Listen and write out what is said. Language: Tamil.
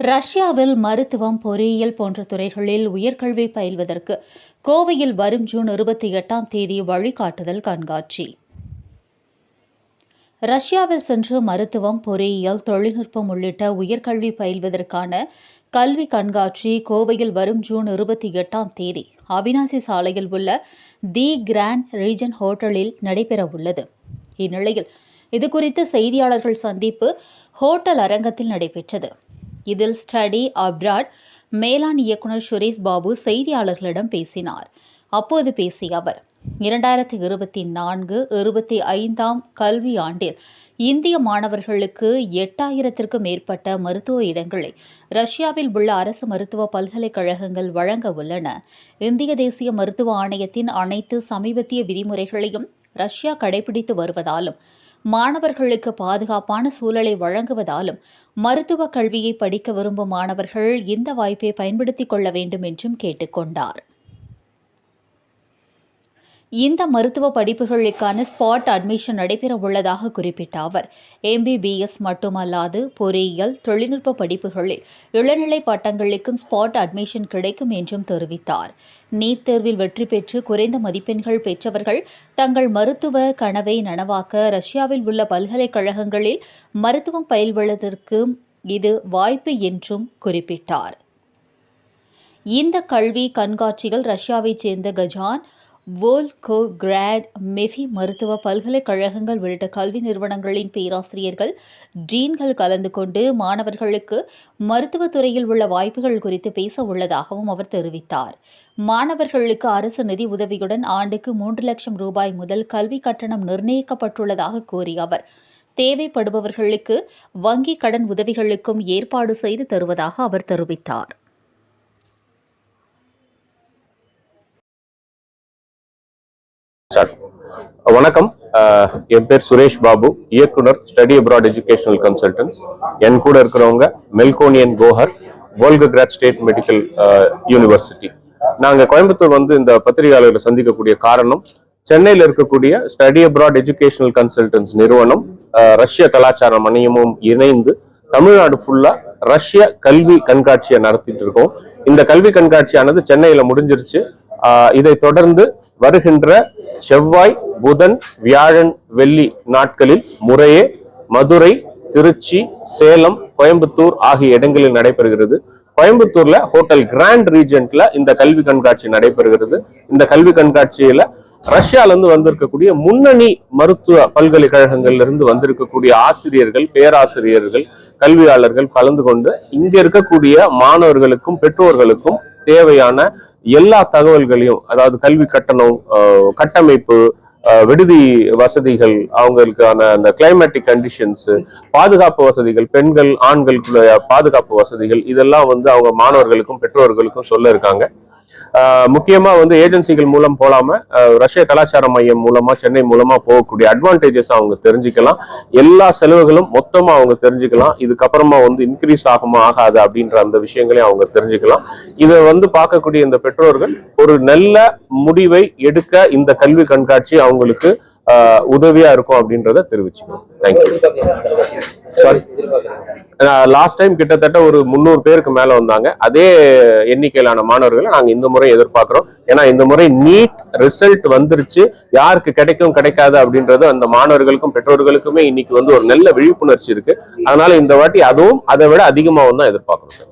ரஷ்யாவில் மருத்துவம் பொறியியல் போன்ற துறைகளில் உயர்கல்வி பயில்வதற்கு கோவையில் வரும் ஜூன் இருபத்தி எட்டாம் தேதி வழிகாட்டுதல் கண்காட்சி. ரஷ்யாவில் சென்று மருத்துவம் பொறியியல் தொழில்நுட்பம் உள்ளிட்ட உயர்கல்வி பயில்வதற்கான கல்வி கண்காட்சி கோவையில் வரும் ஜூன் இருபத்தி எட்டாம் தேதி அவினாசி சாலையில் உள்ள தி கிராண்ட் ரீஜன் ஹோட்டலில் நடைபெறவுள்ளது இந்நிலையில் இதுகுறித்து செய்தியாளர்கள் சந்திப்பு ஹோட்டல் அரங்கத்தில் நடைபெற்றது. இதில் ஸ்டடி அப்ராட் மேலாண் இயக்குநர் சுரேஷ் பாபு செய்தியாளர்களிடம் பேசினார். அப்போது பேசிய அவர் இரண்டாயிரத்தி இருபத்தி நான்கு இருபத்தி ஐந்தாம் கல்வி ஆண்டில் இந்திய மாணவர்களுக்கு எட்டாயிரத்திற்கும் மேற்பட்ட மருத்துவ இடங்களை ரஷ்யாவில் உள்ள அரசு மருத்துவ பல்கலைக்கழகங்கள் வழங்க உள்ளன. இந்திய தேசிய மருத்துவ ஆணையத்தின் அனைத்து சமீபத்திய விதிமுறைகளையும் ரஷ்யா கடைபிடித்து வருவதாலும் மாணவர்களுக்கு பாதுகாப்பான சூழலை வழங்குவதாலும் மருத்துவ கல்வியை படிக்க விரும்பும் மாணவர்கள் இந்த வாய்ப்பை பயன்படுத்திக் கொள்ள வேண்டும் என்றும் கேட்டுக்கொண்டார் இந்த மருத்துவ படிப்புகளுக்கான ஸ்பாட் அட்மிஷன் நடைபெற உள்ளதாக குறிப்பிட்ட அவர் எம்பிபிஎஸ் மட்டுமல்லாது பொறியியல் தொழில்நுட்ப படிப்புகளில் இளநிலை பட்டங்களுக்கும் ஸ்பாட் அட்மிஷன் கிடைக்கும் என்றும் தெரிவித்தார். நீட் தேர்வில் வெற்றி பெற்று குறைந்த மதிப்பெண்கள் பெற்றவர்கள் தங்கள் மருத்துவ கனவை நனவாக்க ரஷ்யாவில் உள்ள பல்கலைக்கழகங்களில் மருத்துவம் பயில்வதற்கு இது வாய்ப்பு என்றும் குறிப்பிட்டார். இந்த கல்வி கண்காட்சிகள் ரஷ்யாவைச் சேர்ந்த கஜான் வோல்கோகிராட் மெஃபி மருத்துவ பல்கலைக்கழகங்கள் உள்ளிட்ட கல்வி நிறுவனங்களின் பேராசிரியர்கள் டீன்கள் கலந்து கொண்டு மாணவர்களுக்கு மருத்துவத்துறையில் உள்ள வாய்ப்புகள் குறித்து பேச உள்ளதாகவும் அவர் தெரிவித்தார். மாணவர்களுக்கு அரசு நிதி உதவியுடன் ஆண்டுக்கு மூன்று லட்சம் ரூபாய் முதல் கல்வி கட்டணம் நிர்ணயிக்கப்பட்டுள்ளதாக கூறிய அவர். தேவைப்படுபவர்களுக்கு வங்கி கடன் உதவிகளுக்கும் ஏற்பாடு செய்து தருவதாக அவர் தெரிவித்தார். ஸ்டார்ட் வணக்கம். என் பேர் சுரேஷ் பாபு. இயக்குனர் ஸ்டடி அப்ராட் எஜுகேஷனல் கன்சல்டன்ஸ் என் கூட இருக்கிறவங்க Melkonian Gohar Volgograd state medical university நாங்க கோயம்புத்தூர் வந்து இந்த பத்திரிகையாளர்களை சந்திக்கக்கூடிய காரணம் சென்னையில் இருக்கக்கூடிய ஸ்டடி அப்ராட் எஜுகேஷனல் கன்சல்டன்ஸ் நிறுவனம் ரஷ்ய கலாச்சார மணியமும் இணைந்து தமிழ்நாடு ஃபுல்லா ரஷ்ய கல்வி கண்காட்சியை நடத்திட்டு இருக்கோம். இந்த கல்வி கண்காட்சியானது சென்னையில முடிஞ்சிருச்சு. இதை தொடர்ந்து வருகின்ற செவ்வாய் புதன் வியாழன் வெள்ளி நாட்களில் முறையே மதுரை திருச்சி சேலம் கோயம்புத்தூர் ஆகிய இடங்களில் நடைபெறுகிறது. கோயம்புத்தூர்ல ஹோட்டல் கிராண்ட் ரீஜென்ட்ல இந்த கல்வி கண்காட்சி நடைபெறுகிறது. இந்த கல்வி கண்காட்சியில ரஷ்யால இருந்து வந்திருக்கக்கூடிய முன்னணி மருத்துவ பல்கலைக்கழகங்கள்ல இருந்து வந்திருக்கக்கூடிய ஆசிரியர்கள் பேராசிரியர்கள் கல்வியாளர்கள் கலந்து கொண்டு இங்க இருக்கக்கூடிய மாணவர்களுக்கும் பெற்றோர்களுக்கும் தேவையான எல்லா தகவல்களையும் அதாவது கல்வி கட்டணம் கட்டமைப்பு விடுதி வசதிகள் அவங்களுக்கான அந்த கிளைமேட்டிக் கண்டிஷன்ஸ் பாதுகாப்பு வசதிகள் பெண்கள் ஆண்களுக்குள்ள பாதுகாப்பு வசதிகள் இதெல்லாம் வந்து அவங்க மாணவர்களுக்கும் பெற்றோர்களுக்கும் சொல்ல இருக்காங்க முக்கியமாக வந்து ஏஜென்சிகள் மூலம் போகாமல் ரஷ்ய கலாச்சார மையம் மூலமாக சென்னை மூலமாக போகக்கூடிய அட்வான்டேஜஸ் அவங்க தெரிஞ்சுக்கலாம். எல்லா செலவுகளும் மொத்தமாக அவங்க தெரிஞ்சுக்கலாம். இதுக்கப்புறமா வந்து இன்க்ரீஸ் ஆகுமா ஆகாது அப்படின்ற அந்த விஷயங்களையும் அவங்க தெரிஞ்சுக்கலாம். இதை வந்து பார்க்கக்கூடிய இந்த பெற்றோர்கள் ஒரு நல்ல முடிவை எடுக்க இந்த கல்வி கண்காட்சி அவங்களுக்கு உதவியா இருக்கும் அப்படின்றத தெரிவிச்சுக்கணும் thank you sorry last time கிட்டத்தட்ட ஒரு முந்நூறு பேருக்கு மேல வந்தாங்க. அதே எண்ணிக்கையிலான மாணவர்களை நாங்க இந்த முறை எதிர்பார்க்கிறோம். ஏன்னா இந்த முறை நீட் ரிசல்ட் வந்துருச்சு. யாருக்கு கிடைக்கும் கிடைக்காது அப்படின்றது அந்த மாணவர்களுக்கும் பெற்றோர்களுக்குமே இன்னைக்கு வந்து ஒரு நல்ல விழிப்புணர்ச்சி இருக்கு. அதனால இந்த வாட்டி அதுவும் அதை விட அதிகமாகவும் தான் எதிர்பார்க்கிறோம் சார்.